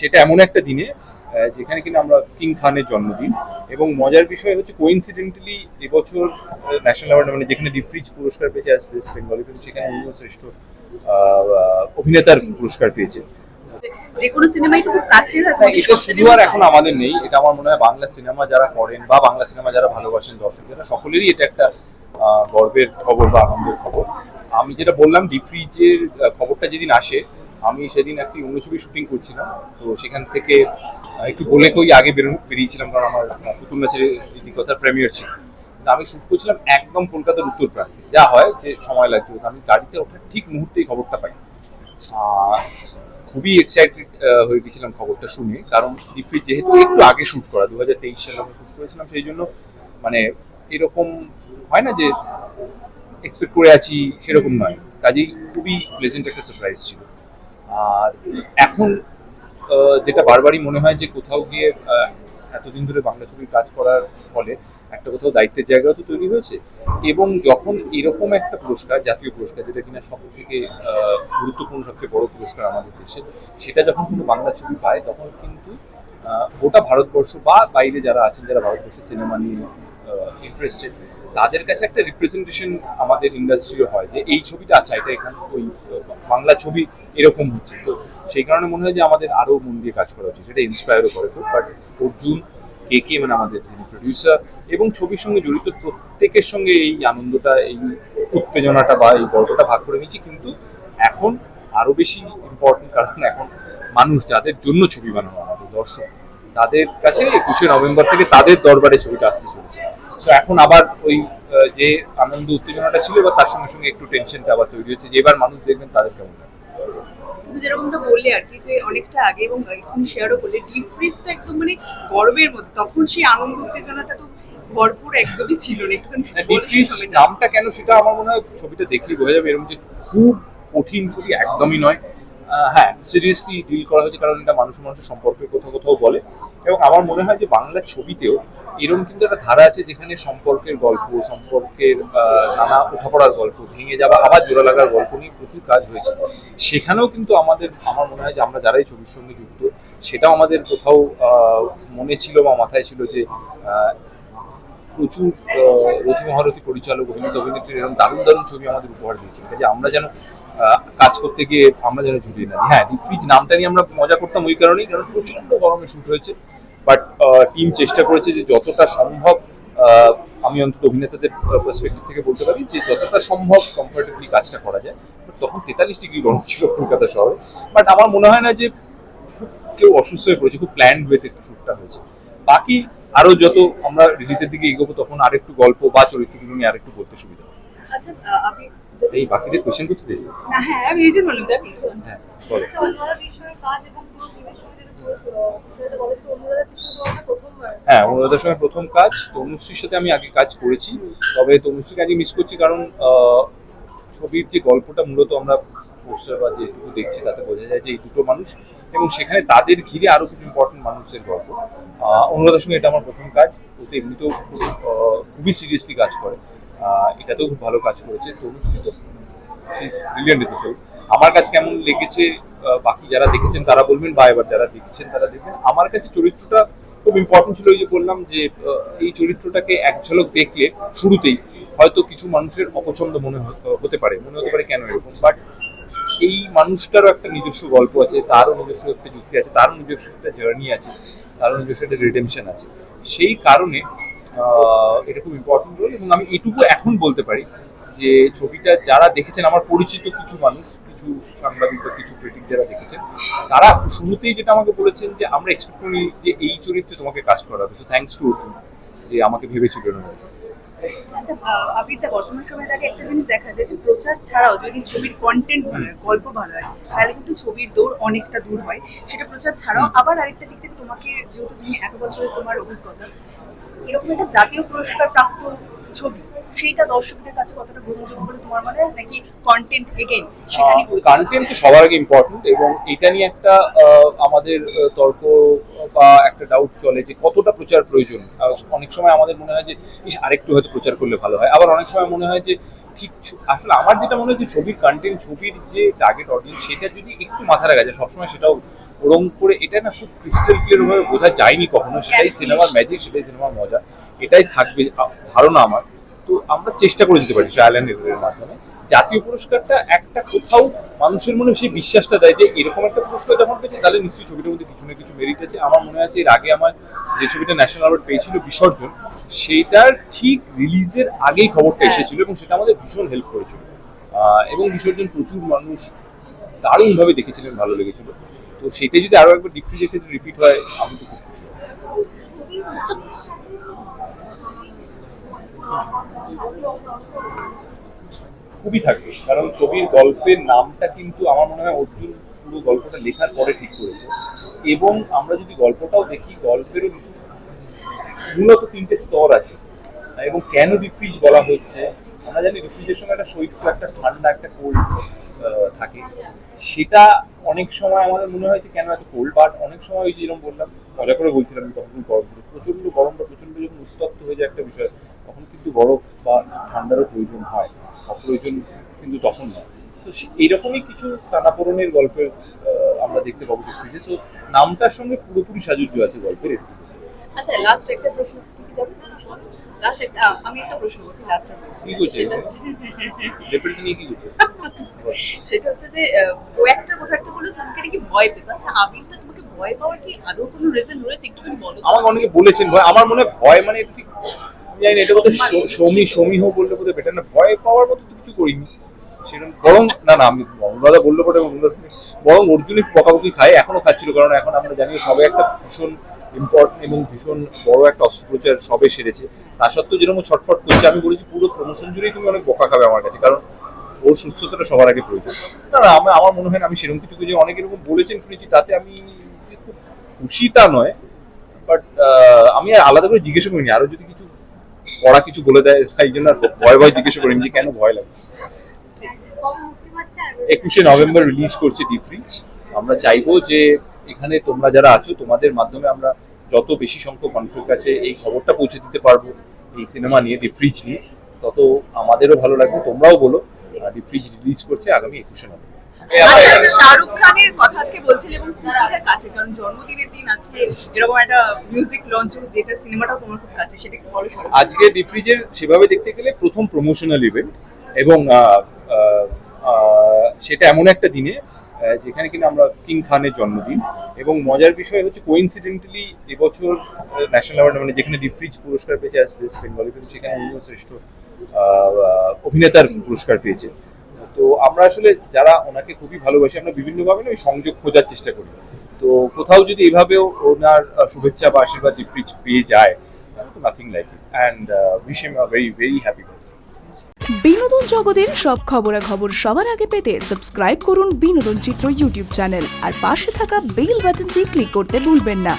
সেটা এমন একটা দিনে যেখানে কিনা আমরা কিং খানের জন্মদিন এবং মজার বিষয় হচ্ছে কোইন্সিডেন্টালি এবছর ন্যাশনাল অ্যাওয়ার্ড মানে যেখানে ডিফ্রিজ পুরস্কার পেয়েছে অ্যাজ বেস্ট বেঙ্গলি ফিল্ম সেখানে উনিও শ্রেষ্ঠ অভিনেতার পুরস্কার পেয়েছে। যে কোনো সিনেমাই তো খুব কাছের এটা শুধু আর এখন আমাদের নেই এটা আমার মনে হয় বাংলা সিনেমা যারা করেন বা বাংলা সিনেমা যারা ভালোবাসেন দর্শকেরা সকলেরই এটা একটা গর্বের খবর বা আনন্দের খবর। আমি যেটা বললাম ডিফ্রিজের খবরটা যেদিন আসে আমি সেদিন একটি অন্য ছবি শুটিং করছিলাম তো সেখান থেকে একটু বলে কই আগে বেরো বেরিয়েছিলাম কারণ আমার পুতুল নাচের ইতিকথার প্রেমিয়ার ছিল। আমি শুট করছিলাম একদম কলকাতার উত্তর প্রান্তে যা হয় যে সময় লাগছে আমি গাড়িতে ওঠার ঠিক মুহূর্তেই খবরটা পাই। আহ, খুবই এক্সাইটেড হয়ে গেছিলাম খবরটা শুনে কারণ দীপ্তি যেহেতু একটু আগে শুট করা দু হাজার তেইশ সালে আমরা শুট করেছিলাম সেই জন্য মানে এরকম হয় না যে এক্সপেক্ট করে আছি সেরকম নয়। কাজেই খুবই প্লেজেন্ট একটা সারপ্রাইজ ছিল। আর এখন যেটা বারবারই মনে হয় যে কোথাও গিয়ে এতদিন ধরে বাংলা ছবির কাজ করার ফলে একটা কোথাও দায়িত্বের জায়গাও তো তৈরি হয়েছে। এবং যখন এরকম একটা পুরস্কার, জাতীয় পুরস্কার, যেটা কিনা সব থেকে গুরুত্বপূর্ণ, সবচেয়ে বড় পুরস্কার আমাদের দেশে, সেটা যখন কোনো বাংলা ছবি পায়, তখন কিন্তু গোটা ভারতবর্ষ বা বাইরে যারা আছেন, যারা ভারতবর্ষের সিনেমা নিয়ে ইন্টারেস্টেড তাদের কাছে একটা রিপ্রেজেন্টেশন আমাদের ইন্ডাস্ট্রিও হয় যে, এই ছবিটা আচ্ছা এটা এখানে ওই বাংলা ছবি এরকম হচ্ছে। তো সেই কারণে মনে হয় যে আমাদের আরও মন দিয়ে কাজ করা উচিত। সেটা ইন্সপায়ারও করে তো বাট অর্জুন, কে কে মানে আমাদের প্রডিউসার এবং ছবির সঙ্গে জড়িত প্রত্যেকের সঙ্গে এই আনন্দটা, এই উত্তেজনাটা বা এই গল্পটা ভাগ করে নিচ্ছি কিন্তু এখন আরও বেশি ইম্পর্টেন্ট কারণ এখন মানুষ যাদের জন্য ছবি বানানো, আমাদের দর্শক, তাদের কাছে একুশে নভেম্বর থেকে তাদের দরবারে ছবিটা আসতে চলেছে। তো এখন আবার ওই যে আনন্দ উত্তেজনাটা ছিল বা তার সঙ্গে সঙ্গে একটু টেনশনটা আবার তৈরি হচ্ছে যে এবার মানুষ দেখবেন তাদের কেমন লাগে। তুমি যেরকমটা বললে আর কি যে অনেকটা আগে এবং এখন শেয়ারও করলে ডিপ ফ্রিজ তো একদম মানে গর্বের মধ্যে তখন সেই আনন্দ উত্তেজনাটা তো ভরপুর একদমই ছিল না। একটুখানি নামটা কেন সেটা আমার মনে হয় ছবিটা দেখলেই বোঝা যাবে এরকম যে খুব কঠিন ছবি একদমই নয়। আহ, হ্যাঁ সিরিয়াসলি ডিল করা হয়েছে কারণ এটা মানুষ মানুষের সম্পর্কে কোথাও কোথাও বলে। এবং আমার মনে হয় যে বাংলা ছবিতেও এরকম কিন্তু একটা ধারা আছে যেখানে সম্পর্কের গল্প, সম্পর্কের নানা ওঠাপড়ার গল্প, ভেঙে যাওয়া, আবার জোড়া লাগার গল্প নিয়ে প্রচুর কাজ হয়েছে। সেখানেও কিন্তু আমাদের, আমার মনে হয় যে আমরা যারাই ছবির সঙ্গে যুক্ত, সেটাও আমাদের কোথাও মনে ছিল বা মাথায় ছিল যে প্রচুর রথি মহারথী পরিচালক, অভিনেতা অভিনেত্রীর এরকম দারুণ দারুণ ছবি আমাদের উপহার দিয়েছে যে আমরা যেন কাজ করতে গিয়ে আমরা যেন জড়িয়ে না হ্যাঁ ডিপ্রিজ নামটা নিয়ে আমরা মজা করতাম ওই কারণেই, কারণ প্রচণ্ড গরমে শুট হয়েছে। টিম চেষ্টা করেছে যে যতটা সম্ভব আমি অন্তত অভিনেতাদের পার্সপেক্টিভ থেকে বলতে পারি যে যতটা সম্ভব কমফোর্টেবলি কাজটা করা যায় তখন তেতাল্লিশ ডিগ্রি গরম ছিল কলকাতা শহরে বাট আমার মনে হয় না যে খুব কেউ অসুস্থ হয়ে পড়েছে খুব প্ল্যান্ড ওয়েতে শ্যুটটা হয়েছে বাকি আরও যত আমরা রিলিজের দিকে এগোবো তখন আরেকটু গল্প বা চরিত্রগুলো নিয়ে আরেকটু করতে সুবিধা হবে আচ্ছা আমি এই বাকিদের কোয়েশ্চেন করতে দেই না হ্যাঁ আমি এই জন্য বললাম হ্যাঁ বলো হ্যাঁ অনুরাধার সঙ্গে প্রথম কাজ তনুশ্রীর সাথে আমি আগে কাজ করেছি। তবে তনুশ্রীকে আগে মিস করছি কারণ ছবির যে গল্পটা মূলত আমরা পোস্টার বা যেটুকু দেখছি তাতে বোঝা যায় যে এই দুটো মানুষ এবং সেখানে তাদের ঘিরে আরও কিছু ইম্পর্টেন্ট মানুষের গল্প। অনুরাধার সঙ্গে এটা আমার প্রথম কাজ। ওতে এমনিতেও খুবই সিরিয়াসলি কাজ করে। এটাতেও খুব ভালো কাজ করেছে। তনুশ্রী তো ব্রিলিয়ান্ট ফিল্ম আমার কাছে কেমন লেগেছে বাকি যারা দেখেছেন তারা বলবেন বা এবার যারা দেখছেন তারা দেখবেন। আমার কাছে চরিত্রটা খুব ইম্পর্টেন্ট ছিল ওই যে বললাম যে এই চরিত্রটাকে এক ঝলক দেখলে শুরুতেই হয়তো কিছু মানুষের অপছন্দ মনে হতে পারে, মনে হতে পারে কেন এরকম? বাট এই মানুষটারও একটা নিজস্ব গল্প আছে, তারও নিজস্ব একটা যুক্তি আছে, তারও নিজস্ব একটা জার্নি আছে, তারও নিজস্ব একটা রিডেমশন আছে। সেই কারণে এটা খুব ইম্পর্টেন্ট রোল এবং আমি এটুকু এখন বলতে পারি যে ছবিটা যারা দেখেছেন আমার পরিচিত কিছু মানুষ কিছু সাংবাদিক বা কিছু ক্রিটিক যারা দেখেছেন তারা শুরুতেই যেটা আমাকে বলেছেন যে আমরা এক্সপেক্ট করি যে এই চরিত্রে তোমাকে কাজ করা হবে সো থ্যাঙ্কস টু অর্জুন যে আমাকে ভেবেছিল না আচ্ছা আহ, বর্তমান সময়ে দাঁড়িয়ে একটা জিনিস দেখা যায় যে প্রচার ছাড়াও যদি ছবির কন্টেন্ট ভালো হয় গল্প ভালো হয় তাহলে কিন্তু ছবির দৌড় অনেকটা দূর হয়। সেটা প্রচার ছাড়াও আবার আরেকটা দিক থেকে তোমাকে যেহেতু তুমি এত বছরের তোমার অভিজ্ঞতা এরকম একটা জাতীয় পুরস্কার প্রাপ্ত ছবি সেইটা দর্শকদের কাছে কতটা গ্রহণযোগ্য বলে তোমার মনে হয়? নাকি কন্টেন্ট এগেইন গুরুত্ব? কন্টেন্ট তো সবার আগে ইম্পর্টেন্ট এবং এটা নিয়ে একটা আমাদের তর্ক বা একটা ডাউট চলে যে কতটা প্রচার প্রয়োজন। অনেক সময় আমাদের মনে হয় যে আরেকটু হয়তো প্রচার করলে ভালো হয়। আবার অনেক সময় মনে হয় যে ঠিক আসলে আমার যেটা মনে হয় যে ছবির কন্টেন্ট ছবির যে টার্গেট অডিয়েন্স সেটা যদি একটু মাথায় রাখা যায় সবসময় সেটাও ওরম করে এটা না খুব ক্রিস্টাল ক্লিয়ার ভাবে বোঝা যায়নি কখনো। সেটাই সিনেমার ম্যাজিক সেটাই সিনেমার মজা। এটাই থাকবে ধারণা আমার। তো আমরা চেষ্টা করে যেতে পারি ট্রায়াল অ্যান্ড এর মাধ্যমে। জাতীয় পুরস্কারটা একটা কোথাও মানুষের মনে সেই বিশ্বাসটা দেয় যে এরকম একটা পুরস্কার যখন পেয়েছে তাহলে নিশ্চয়ই ছবিটার মধ্যে কিছু না কিছু মেরিট আছে। আমার মনে আছে এর আগে আমার যে ছবিটা ন্যাশনাল অ্যাওয়ার্ড পেয়েছিল বিসর্জন সেটার ঠিক রিলিজের আগেই খবরটা হ্যাঁ। এসেছিল এবং সেটা আমাদের ভীষণ হেল্প করেছিল। এবং বিসর্জন প্রচুর মানুষ দারুণভাবে দেখেছিলেন ভালো লেগেছিল। তো সেটাই যদি আরও একবার ডিফ্রিজের ক্ষেত্রে রিপিট হয় আমি তো খুব খুশি। খুবই থাকবে, কারণ ছবির গল্পের নামটা কিন্তু আমার মনে হয় অর্জুন পুরো গল্পটা লেখার পরে ঠিক করেছে। এবং আমরা যদি গল্পটাও দেখি, গল্পেরও মূলত তিনটে স্তর আছে। এবং কেন রিফ্রিজ বলা হচ্ছে? আমরা জানি রিফ্রিজের সময় একটা শৈত্য, একটা ঠান্ডা, একটা কোল্ড থাকে। সেটা অনেক সময় আমাদের মনে হয়েছে কেন এত কোল্ড বাট অনেক সময় ওই যেরকম বললাম, মজা করে বলছিলাম তখন গরম প্রচণ্ড গরম বা প্রচণ্ড যখন উত্তপ্ত হয়ে যায় একটা বিষয় তখন কিন্তু বরফ বা ঠান্ডারও প্রয়োজন হয় অপ্রয়োজন কিন্তু তখন নয় তো এইরকমই কিছু টানাপোড়নের গল্পের আমরা দেখতে পাবো রিফ্রিজে তো নামটার সঙ্গে পুরোপুরি সাজুজ্য আছে গল্পের এটুকু আচ্ছা লাস্ট একটা প্রশ্ন কি কি যাবে? লাস্ট একটা আমি একটা প্রশ্ন করছি লাস্ট কি করছে? সেটা হচ্ছে নিয়ে কি করছে? সেটা হচ্ছে যে একটা কথা একটা বলে তোমাকে নাকি ভয় পেত। আচ্ছা তোমাকে ভয় পাওয়ার কি আদৌ কোনো রিজন রয়েছে? একটুখানি বলো আমাকে অনেকে বলেছেন ভয় আমার মনে হয় ভয় মানে ঠিক জানি না, এটা স- সমী সমীহ বললে বোধহয় বেটার না। ভয় পাওয়ার মতো তো কিছু করিনি। সেরকম বরং না না আমি অনুরাধা বললে পরে অনুরাধা বরং অর্জুনই বকাবকি খায় এখনও খাচ্ছিল কারণ এখন আমরা জানি সবে একটা ভীষণ ইম্পর্টেন্ট এবং ভীষণ বড় একটা অস্ত্রোপচার সবে সেরেছে। তা সত্ত্বেও যেরকম ছটফট করছে আমি বলেছি পুরো প্রমোশন জুড়েই তুমি অনেক বকা খাবে আমার কাছে কারণ ওর সুস্থতাটা সবার আগে প্রয়োজন। না না আমার আমার মনে হয় না আমি সেরকম কিছু যে অনেক এরকম বলেছেন শুনেছি তাতে আমি খুশি তা নয় বাট আমি আর আলাদা করে জিজ্ঞেস করিনি। আরও যদি কিছু পড়া কিছু বলে দেয়, তাই জন্য ভয় ভয় জিজ্ঞেস করিনি যে কেন ভয় লাগছে একুশে নভেম্বর রিলিজ করছে ডিফ্রিজ আমরা চাইব যে এখানে তোমরা যারা আছো, তোমাদের মাধ্যমে আমরা যত বেশি সংখ্যক মানুষের কাছে এই খবরটা পৌঁছে দিতে পারব এই সিনেমা নিয়ে ডিফ্রিজ নিয়ে। তত আমাদেরও ভালো লাগবে, তোমরাও বলো ডিফ্রিজ রিলিজ করছে আগামী একুশে নভেম্বর। আচ্ছা, শাহরুখ খানের কথা আজকে বলছিল এবং কাছে কারণ জন্মদিনের দিন আজকে এরকম একটা মিউজিক লঞ্চ যেটা সিনেমাটাও তোমার খুব কাছে সেটা আজকে ডিফ্রিজের সেভাবে দেখতে গেলে প্রথম প্রমোশনাল ইভেন্ট এবং সেটা এমন একটা দিনে যেখানে কিনা আমরা কিং খানের জন্মদিন এবং মজার বিষয় হচ্ছে কোইন্সিডেন্টালি এবছর ন্যাশনাল অ্যাওয়ার্ড মানে যেখানে ডিফ্রিজ পুরস্কার পেয়েছে আজ বেস্ট বেঙ্গলি ফিল্ম সেখানে শ্রেষ্ঠ অভিনেতার পুরস্কার পেয়েছে। তো আমরা আসলে যারা ওনাকে খুবই ভালোবাসি, আমরা বিভিন্নভাবে ওই সংযোগ খোঁজার চেষ্টা করি। তো কোথাও যদি এভাবেও ওনার শুভেচ্ছা বা আশীর্বাদ ডিফ্রিজ পেয়ে যায়, তাহলে তো nothing like it and wish him a very very happy বিনোদন জগতের সব খবরাখবর সবার আগে পেতে সাবস্ক্রাইব করুন বিনোদন চিত্র ইউটিউব চ্যানেল আর পাশে থাকা বেল বাটনটি ক্লিক করতে ভুলবেন না।